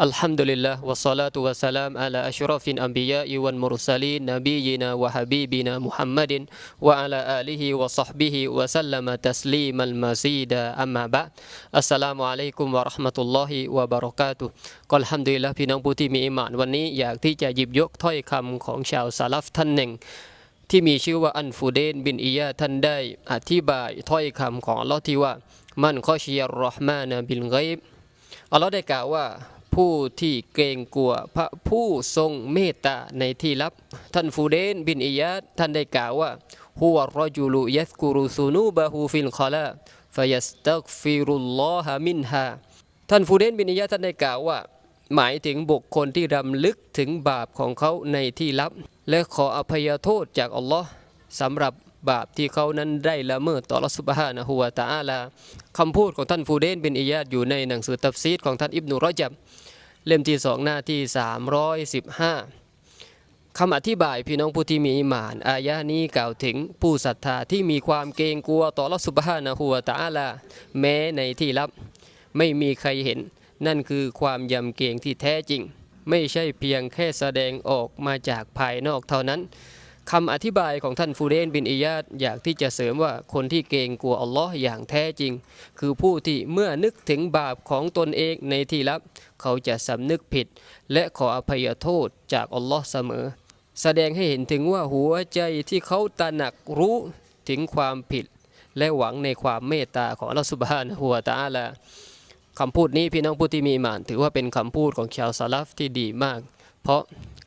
الحمد لله والصلاة والسلام على أشرف الأنبياء والمرسلين نبينا وحبيبنا محمد وعلى آله وصحبه وسلم تسليما مزيدا أما بعد السلام عليكم ورحمة الله وبركاته ก็อัลฮัมดุลิลละห์พี่น้องผู้ที่มีอิหมานวันนี้อยากที่จะหยิบยกถ้อยคำของชาวซาลัฟท่านหนึ่ง ที่มีชื่อว่าอันฟูเดนบินอียาท่านได้อธิบายถ้อยคำของอัลลอฮ์ที่ว่า มันข้อชียรรอห์มานะบิลไกบอัลลอฮ์ได้กล่าวว่า ผู้ที่เกรงกลัวพระผู้ทรงเมตตาในที่ลับ ท่านฟูเดนบินอียาท่านได้กล่าวว่าฮุวะรจุลุยัสกุรุซูนูบะฮูฟิลคอลาฟยัสตักฟิรุลลอฮะมินฮาท่านฟูเดนบินอียะห์ท่านได้กล่าวว่า หมายถึงบุคคลที่รำลึกถึงบาปของเขาในที่ลับ และขออภัยโทษจากอัลลอฮ์สำหรับบาปที่เขานั้นได้ละเมิดต่ออัลสุบฮานะฮูวะตะอาลาคำพูดของท่านฟูเดนบินอียะห์อยู่ในหนังสือตัฟซีดของท่านอิบนุรอจับ เล่มที่สองหน้าที่ 315คำอธิบายพี่น้องผู้ที่มีอิมาน อายะนี้กล่าวถึงผู้ศรัทธาที่มีความเกรงกลัวต่ออัลลอฮ์ซุบฮานะหัวตะอาลาแม้ในที่ลับ ไม่มีใครเห็น นั่นคือความยำเกรงที่แท้จริง ไม่ใช่เพียงแค่แสดงออกมาจากภายนอกเท่านั้น คำอธิบายของท่านฟูเรนบินอียาดอยากที่จะเสริมว่าคนที่เกรงกลัวอัลลอฮ์อย่างแท้จริง คือผู้ที่เมื่อนึกถึงบาปของตนเองในที่ลับ เขาจะสำนึกผิด และขออภัยโทษจากอัลลอฮ์เสมอ แสดงให้เห็นถึงว่าหัวใจที่เขาตระหนักรู้ถึงความผิด และหวังในความเมตตาของอัลลอฮ์สุบฮานะฮูวตาลาคำพูดนี้พี่น้องผู้ที่มีมาน ถือว่าเป็นคำพูดของชาวซาลฟที่ดีมาก เพราะ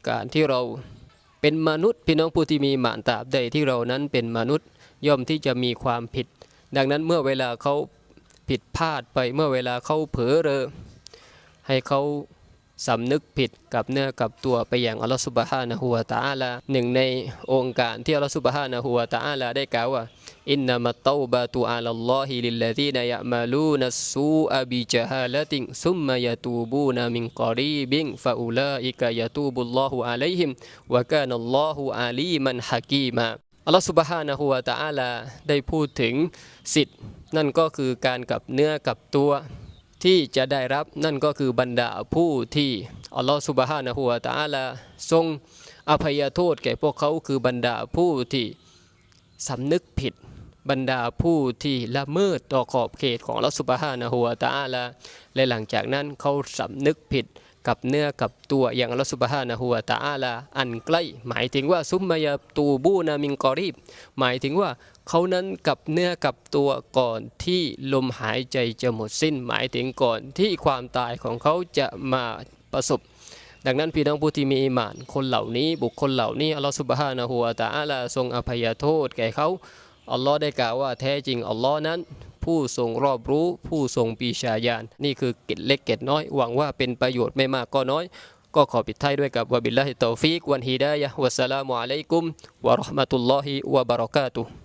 การที่เรา เป็นมนุษย์พี่น้องผู้ที่มีหมานตาบใดที่เรานั้นเป็นมนุษย์ย่อมที่จะมีความผิด ดังนั้นเมื่อเวลาเขาผิดพลาดไปเมื่อเวลาเขาเผลอเรอให้เขา สำนึกผิดกับเนื้อกับตัวไปอย่างอัลลอฮฺสุบฮานะฮูวะตะอาลาหนึ่งในองค์การที่อัลลอฮฺสุบฮานะฮูวะตะอาลาได้กล่าวว่าอินนามัตตอบะตุอาลัลลอฮิลิลลดีนยะมาลูนัสซูอบิจฮาลติงซุมมายะตูบูนามินกอรีบิงฟะอุลาอิกะยะตูบุลลอฮุอะลัยฮิมวะกานัลลอฮุอาลีมันฮะกีมาอัลลอฮฺสุบฮานะฮูวะตะอาลาได้พูดถึงสิทธิ์นั่นก็คือการกับเนื้อกับตัว ที่จะได้รับนั่นก็คือบรรดาผู้ที่อัลลอฮฺสุบฮานะฮูวาตาลาทรงอภัยโทษแก่พวกเขาคือบรรดาผู้ที่สำนึกผิดบรรดาผู้ที่ละเมิดต่อขอบเขตของอัลลอฮฺสุบฮานะฮูวตาลาและหลังจากนั้นเขาสำนึกผิด กับเนื้อกับตัวอย่างอัลลอฮฺสุบฮานะฮูวะตะอาลาอันใกล้ หมายถึงว่าซุมมายาตูบูนามิงกอรีบ หมายถึงว่าเขานั้นกับเนื้อกับตัวก่อนที่ลมหายใจจะหมดสิ้น หมายถึงก่อนที่ความตายของเขาจะมาประสบ ดังนั้นพี่น้องผู้ที่มีอิมาน คนเหล่านี้บุคคลเหล่านี้อัลลอฮฺสุบฮานะฮูวะตะอาลาทรงอภัยโทษแก่เขาอัลลอฮ์ได้กล่าวว่าแท้จริงอัลลอฮ์นั้น ผู้ทรงรอบรู้ผู้ทรงปีชาญาณ นี่คือเกร็ดเล็กเกร็ดน้อย หวังว่าเป็นประโยชน์ไม่มากก็น้อย ก็ขอปิดท้ายด้วยกับวบิลลาฮิตอฟิกวันฮิดายะวัสสลามุอะลัยกุมวะราะห์มะตุลลอฮิวะบะเราะกาตุ